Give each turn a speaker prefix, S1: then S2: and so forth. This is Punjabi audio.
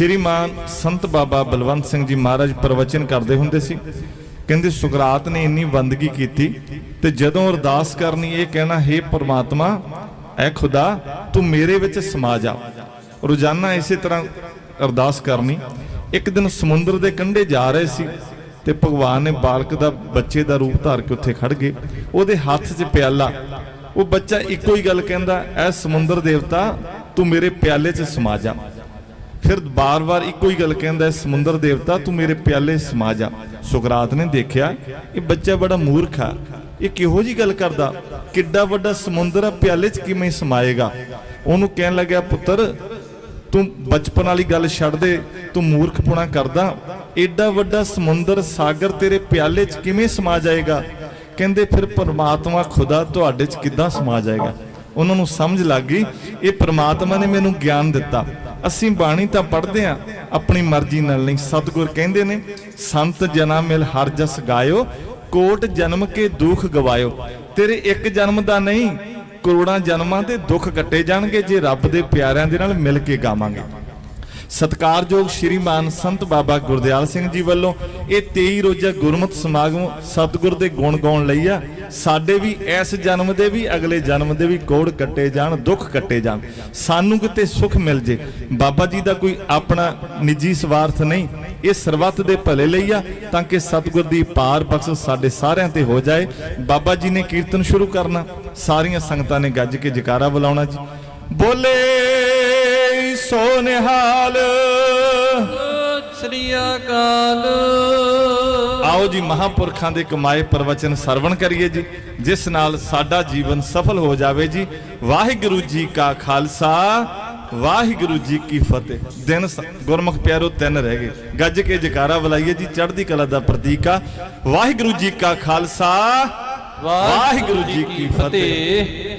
S1: ਸ਼੍ਰੀਮਾਨ ਸੰਤ ਬਾਬਾ ਬਲਵੰਤ ਸਿੰਘ ਜੀ ਮਹਾਰਾਜ ਪ੍ਰਵਚਨ ਕਰਦੇ ਹੁੰਦੇ ਸੀ, ਕਹਿੰਦੇ ਸੁਕਰਾਤ ਨੇ ਇੰਨੀ ਬੰਦਗੀ ਕੀਤੀ ਤੇ ਜਦੋਂ ਅਰਦਾਸ ਕਰਨੀ, ਇਹ ਕਹਿਣਾ, ਹੈ ਪ੍ਰਮਾਤਮਾ, ਐ ਖੁਦਾ, ਤੂੰ ਮੇਰੇ ਵਿੱਚ ਸਮਾ ਜਾ। ਰੋਜ਼ਾਨਾ ਇਸੇ ਤਰ੍ਹਾਂ ਅਰਦਾਸ ਕਰਨੀ। ਇੱਕ ਦਿਨ ਸਮੁੰਦਰ ਦੇ ਕੰਢੇ ਜਾ ਰਹੇ ਸੀ ਤੇ ਭਗਵਾਨ ਨੇ ਬਾਲਕ ਦਾ, ਬੱਚੇ ਦਾ ਰੂਪ ਧਾਰ ਕੇ ਉੱਥੇ ਖੜ ਗਏ। ਉਹਦੇ ਹੱਥ 'ਚ ਪਿਆਲਾ। ਉਹ ਬੱਚਾ ਇੱਕੋ ਹੀ ਗੱਲ ਕਹਿੰਦਾ, ਐ ਸਮੁੰਦਰ ਦੇਵਤਾ, ਤੂੰ ਮੇਰੇ ਪਿਆਲੇ 'ਚ ਸਮਾ ਜਾ। ਫਿਰ ਬਾਰ-ਬਾਰ ਇੱਕੋ ਹੀ ਗੱਲ ਕਹਿੰਦਾ ਸਮੁੰਦਰ ਦੇਵਤਾ, ਤੂੰ ਮੇਰੇ ਪਿਆਲੇ ਸਮਾ ਜਾ। ਸੁਕਰਾਤ ਨੇ ਦੇਖਿਆ, ਇਹ ਬੱਚਾ ਬੜਾ ਮੂਰਖ ਆ। ਇਹ ਕਿਹੋ ਜੀ ਗੱਲ ਕਰਦਾ? ਕਿੱਡਾ ਵੱਡਾ ਸਮੁੰਦਰ ਆ, ਪਿਆਲੇ 'ਚ ਕਿਵੇਂ ਸਮਾਏਗਾ? ਉਹਨੂੰ ਕਹਿਣ ਲੱਗਿਆ, ਪੁੱਤਰ, ਤੂੰ ਬਚਪਨ ਵਾਲੀ ਗੱਲ ਛੱਡ ਦੇ, ਤੂੰ ਮੂਰਖਪੁਣਾ ਕਰਦਾ। ਏਡਾ ਵੱਡਾ ਸਮੁੰਦਰ, ਸਾਗਰ ਤੇਰੇ ਪਿਆਲੇ 'ਚ ਕਿਵੇਂ ਸਮਾ ਜਾਏਗਾ? ਕਹਿੰਦੇ, ਫਿਰ ਪਰਮਾਤਮਾ ਖੁਦਾ ਤੁਹਾਡੇ 'ਚ ਕਿੱਦਾਂ ਸਮਾ ਜਾਏਗਾ? ਉਹਨਾਂ ਨੂੰ ਸਮਝ ਲੱਗ ਗਈ, ਇਹ ਪਰਮਾਤਮਾ ਨੇ ਮੈਨੂੰ ਗਿਆਨ ਦਿੱਤਾ। ਅਸੀਂ ਬਾਣੀ ਤਾਂ ਪੜ੍ਹਦੇ ਆ ਆਪਣੀ ਮਰਜ਼ੀ ਨਾਲ ਨਹੀਂ। ਸਤਿਗੁਰ ਕਹਿੰਦੇ ਨੇ, ਸੰਤ ਜਨਾ ਮਿਲ ਹਰ ਜਸ ਗਾਇਓ, ਕੋਟ ਜਨਮ ਕੇ ਦੁੱਖ ਗਵਾਇਓ। ਤੇਰੇ ਇੱਕ ਜਨਮ ਦਾ ਨਹੀਂ, ਕਰੋੜਾਂ ਜਨਮਾਂ ਦੇ ਦੁੱਖ ਕੱਟੇ ਜਾਣਗੇ, ਜੇ ਰੱਬ ਦੇ ਪਿਆਰਿਆਂ ਦੇ ਨਾਲ ਮਿਲ ਕੇ ਗਾਵਾਂਗੇ। ਸਤਕਾਰਯੋਗ ਸ਼੍ਰੀਮਾਨ ਸੰਤ ਬਾਬਾ ਗੁਰਦਿਆਲ ਸਿੰਘ ਜੀ ਵੱਲੋਂ ਇਹ 23 ਰੋਜ਼ਾ ਗੁਰਮਤਿ ਸਮਾਗਮ ਸਤਿਗੁਰ ਦੇ ਗੁਣ ਗਾਉਣ ਲਈ ਆ। ਸਾਡੇ ਵੀ ਇਸ ਜਨਮ ਦੇ ਵੀ, ਅਗਲੇ ਜਨਮ ਦੇ ਵੀ ਕੋੜ ਕੱਟੇ ਜਾਣ, ਦੁੱਖ ਕੱਟੇ ਜਾਣ। ਸਾਨੂੰ ਕਿਤੇ ਸੁੱਖ ਮਿਲ ਜੇ। ਬਾਬਾ ਜੀ ਦਾ ਕੋਈ ਆਪਣਾ ਨਿੱਜੀ ਸਵਾਰਥ ਨਹੀਂ। ਇਹ ਸਰਬੱਤ ਦੇ ਭਲੇ ਲਈ ਆ, ਤਾਂ ਕਿ ਸਤਿਗੁਰ ਦੀ ਪਾਰ ਬਖਸ਼ ਸਾਡੇ ਸਾਰਿਆਂ ਤੇ ਹੋ ਜਾਏ। ਬਾਬਾ ਜੀ ਨੇ ਕੀਰਤਨ ਸ਼ੁਰੂ ਕਰਨਾ। ਸਾਰੀਆਂ ਸੰਗਤਾਂ ਨੇ ਗੱਜ ਕੇ ਜਕਾਰਾ ਬੁਲਾਉਣਾ ਜੀ। ਬੋਲੇ ਸੋ ਨਿਹਾਲ
S2: ਸ੍ਰੀ ਅਕਾਲ
S1: ਆਓ ਜੀ ਮਹਾਪੁਰਖਾਂ ਦੇ ਕਮਾਏ ਪ੍ਰਵਚਨ ਸਰਵਣ ਕਰੀਏ ਜੀ ਜਿਸ ਨਾਲ ਸਾਡਾ ਜੀਵਨ ਸਫਲ ਹੋ ਜਾਵੇ ਜੀ। ਵਾਹਿਗੁਰੂ ਜੀ ਕਾ ਖਾਲਸਾ ਵਾਹਿਗੁਰੂ ਜੀ ਕੀ ਫਤਿਹ। ਦਿਨ ਗੁਰਮੁਖ ਪਿਆਰੋ ਤਿੰਨ ਰਹਿ ਗਏ। ਗੱਜ ਕੇ ਜਕਾਰਾ ਬੁਲਾਈਏ ਜੀ ਚੜ੍ਹਦੀ ਕਲਾ ਦਾ ਪ੍ਰਤੀਕ ਆ। ਵਾਹਿਗੁਰੂ ਜੀ ਕਾ ਖਾਲਸਾ ਵਾਹਿਗੁਰੂ ਜੀ ਕੀ ਫਤਿਹ।